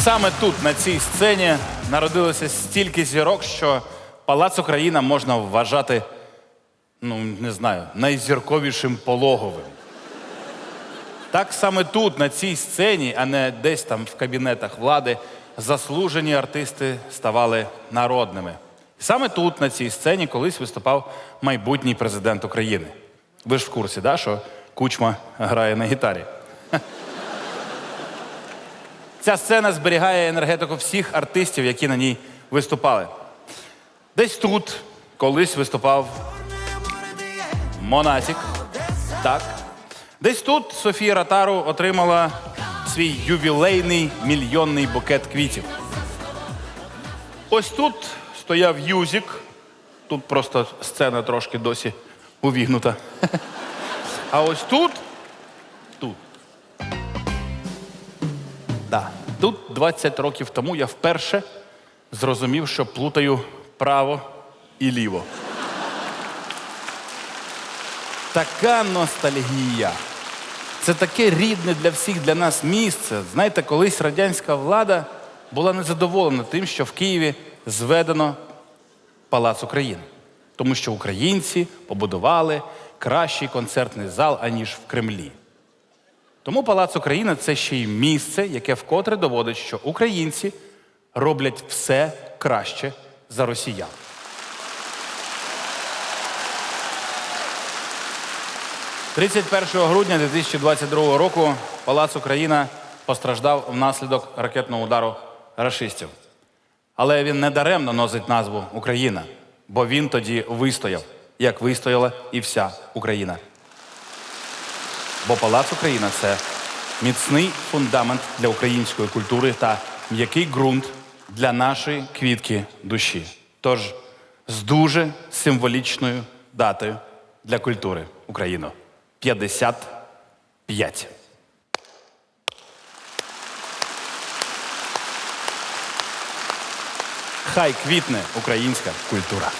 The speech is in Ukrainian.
Саме тут, на цій сцені, народилося стільки зірок, що Палац Україна можна вважати, ну не знаю, найзірковішим пологовим. Так саме тут, на цій сцені, а не десь там в кабінетах влади, заслужені артисти ставали народними. Саме тут, на цій сцені, колись виступав майбутній президент України. Ви ж в курсі, да, що Кучма грає на гітарі. Ця сцена зберігає енергетику всіх артистів, які на ній виступали. Десь тут колись виступав Монатік. Так. Десь тут Софія Ротару отримала свій ювілейний мільйонний букет квітів. Ось тут стояв Юзік. Тут просто сцена трошки досі увігнута. А ось тут. Тут. Да. Тут 20 років тому я вперше зрозумів, що плутаю право і ліво. Така ностальгія. Це таке рідне для всіх для нас місце. Знаєте, колись радянська влада була незадоволена тим, що в Києві зведено Палац України. Тому що українці побудували кращий концертний зал, аніж в Кремлі. Тому Палац Україна це ще й місце, яке вкотре доводить, що українці роблять все краще за росіян. – 31 грудня 2022 року Палац Україна постраждав внаслідок ракетного удару рашистів. Але він не даремно носить назву Україна, бо він тоді вистояв, як вистояла і вся Україна. Бо Палац Україна це міцний фундамент для української культури та м'який ґрунт для нашої квітки душі. Тож з дуже символічною датою для культури України 55. Хай квітне українська культура.